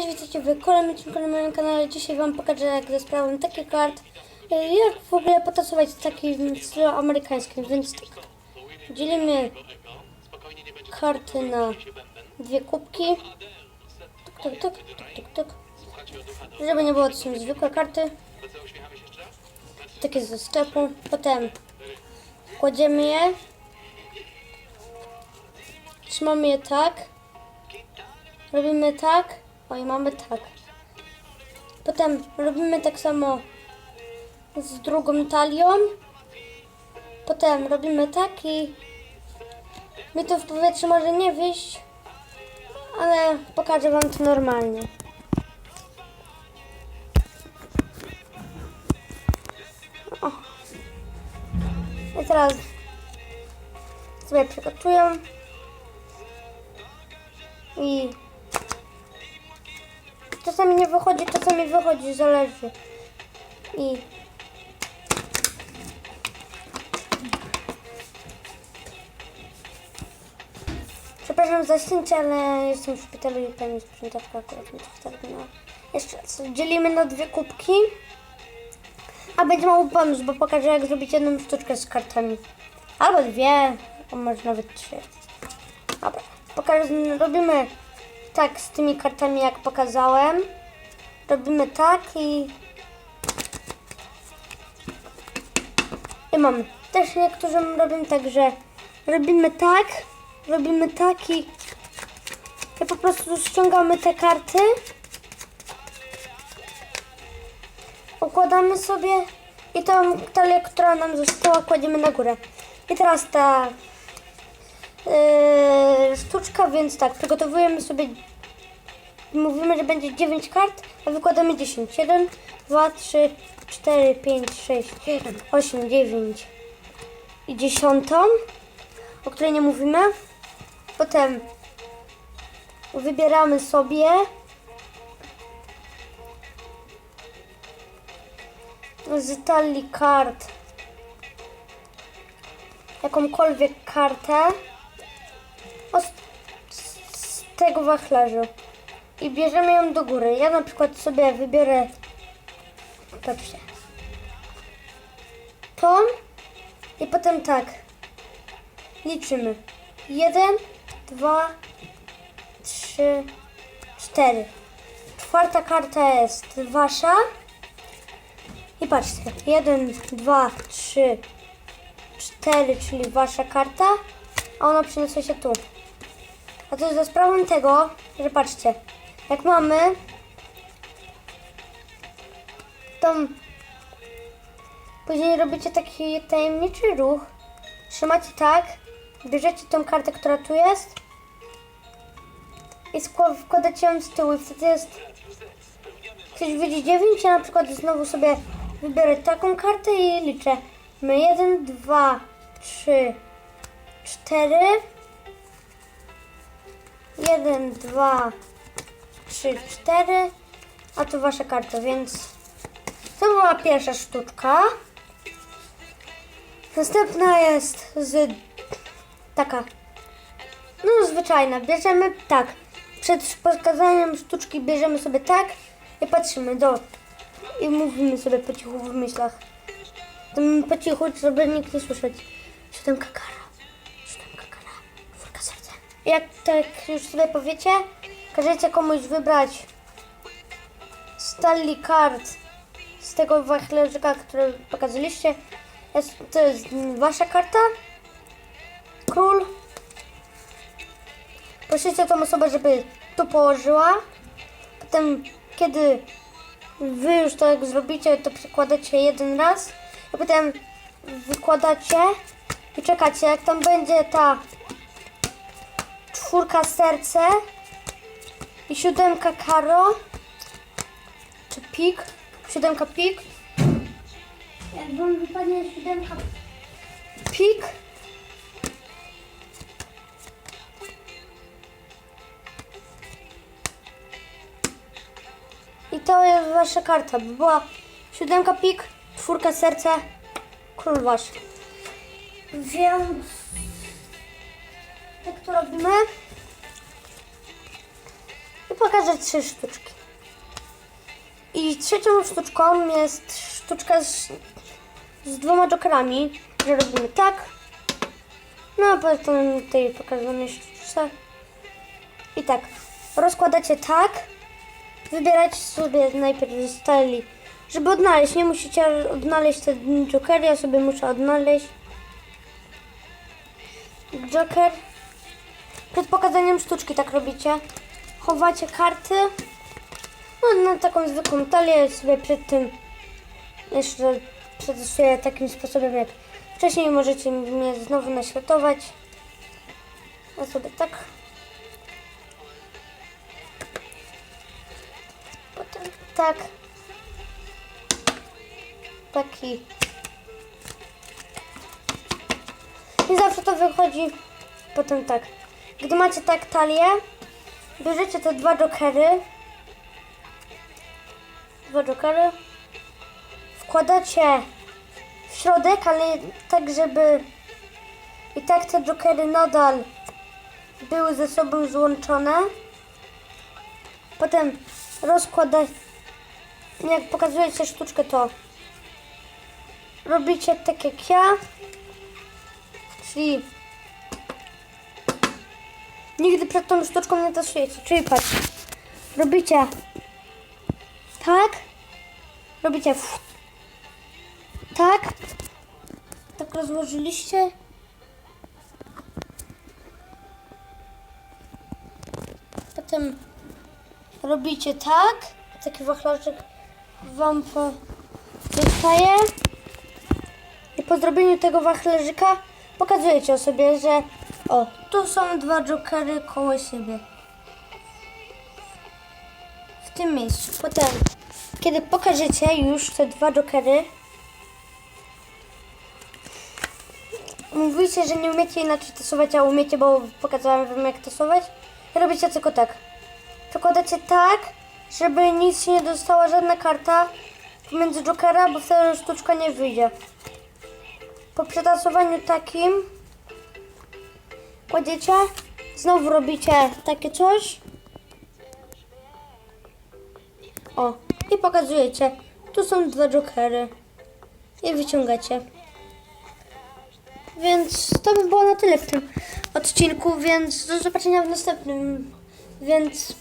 Cześć, witajcie w kolejnym odcinku na moim kanale. Dzisiaj Wam pokażę, jak ze sprawą takich kart, y, jak w ogóle potasować takim stylu amerykańskim. Więc tak, dzielimy karty na dwie kubki. Tak, tak, tak, tak, tak, tak. Żeby nie było, to są zwykłe karty. Takie ze sklepu. Potem kładziemy je. Trzymamy je tak. Robimy tak. Oj, mamy tak. Potem robimy tak samo z drugą talią. Potem robimy tak i mi to w powietrzu może nie wyjść, ale pokażę Wam to normalnie. O. I teraz sobie przygotuję i Czasami nie wychodzi, czasami wychodzi, zależy. I Przepraszam za cięcie, ale jestem w szpitalu i pani sprzątaczka akurat mi to wtargnęła. Jeszcze raz, dzielimy na dwie kubki. A będzie mały bonus, bo pokażę jak zrobić jedną sztuczkę z kartami. Albo dwie, a może nawet trzy. Dobra, pokażę, robimy tak z tymi kartami jak pokazałem. Robimy tak i... I mamy. Też niektórzy robią tak, że robimy tak, robimy tak i... I po prostu ściągamy te karty. Układamy sobie i tą talię, która nam została, kładziemy na górę. I teraz ta yy, sztuczka, więc tak, przygotowujemy sobie, mówimy, że będzie 9 kart, a wykładamy 10. 1, 2, 3, 4, 5, 6, 7, 8, 9 i dziesiątą, o której nie mówimy. Potem wybieramy sobie z talii kart jakąkolwiek kartę o, z, tego wachlarzu i bierzemy ją do góry. Ja na przykład sobie wybiorę patrzcie tą i potem tak. Liczymy. 1, 2, 3, 4 czwarta karta jest wasza. I patrzcie. 1, 2, 3, 4, czyli wasza karta, a ona przeniosła się tu. A to jest za sprawą tego, że patrzcie, jak mamy tą... Później robicie taki tajemniczy ruch, trzymacie tak, bierzecie tą kartę, która tu jest i wkładacie ją z tyłu i wtedy jest... Ktoś widzi 9, ja na przykład znowu sobie wybiorę taką kartę i liczę. My 1, 2, 3, 4. 1, 2, 3, 4. A tu wasza karta, więc to była pierwsza sztuczka. Następna jest z taka, no zwyczajna. Bierzemy tak. Przed pokazaniem sztuczki bierzemy sobie tak i patrzymy do i mówimy sobie po cichu w myślach. Tam po cichu, żeby nikt nie słyszeć. Czwórka serca. Jak tak już sobie powiecie, każecie komuś wybrać Stanley Card z tego wachlarzyka, który pokazaliście. Jest, to jest wasza karta. Król. Prosicie tą osobę, żeby tu położyła. Potem, kiedy wy już to jak zrobicie, to przekładacie jeden raz i potem wykładacie i czekacie, jak tam będzie ta czwórka serce i siódemka karo, czy pik, siódemka pik. Jak wam wypadnie siódemka pik, I to jest wasza karta. By była siódemka pik, czwórka serca, król wasz. Więc tak to robimy. pokażę trzy sztuczki. I trzecią sztuczką jest sztuczka z, z dwoma jokerami, że robimy tak. No a potem tej pokazanej sztuczce. I tak. Rozkładacie tak. Wybierać sobie najpierw stali. Żeby odnaleźć, nie musicie odnaleźć te jokery, ja sobie muszę odnaleźć. Joker. Przed pokazaniem sztuczki tak robicie. Chowacie karty. No, na taką zwykłą talię sobie przed tym jeszcze przetestuję takim sposobem jak wcześniej. Możecie mnie znowu naśladować. Ja sobie tak. Potem tak. Taki. I zawsze to wychodzi potem tak. Gdy macie tak talię, bierzecie te dwa jokery. Dwa jokery. Wkładacie w środek, ale tak, żeby i tak te jokery nadal były ze sobą złączone. Potem rozkładać, jak pokazujecie sztuczkę, to robicie tak jak ja, czyli nigdy przed tą sztuczką nie tasujecie. Czyli patrz, robicie tak, robicie tak, tak rozłożyliście. Potem robicie tak, taki wachlarzyk wam zostaje. I po zrobieniu tego wachlarzyka pokazujecie sobie, że o, tu są dwa jokery koło siebie. W tym miejscu. Potem, kiedy pokażecie już te dwa jokery, mówicie, że nie umiecie inaczej tasować, a umiecie, bo pokazałam wam jak tasować. Robicie tylko tak. Przekładacie tak, żeby nic się nie dostała, żadna karta pomiędzy jokera, bo wtedy sztuczka nie wyjdzie. Po przetasowaniu takim kładziecie, znowu robicie takie coś. O, i pokazujecie. Tu są dwa jokery. I wyciągacie. Więc to by było na tyle w tym odcinku, więc do zobaczenia w następnym. Więc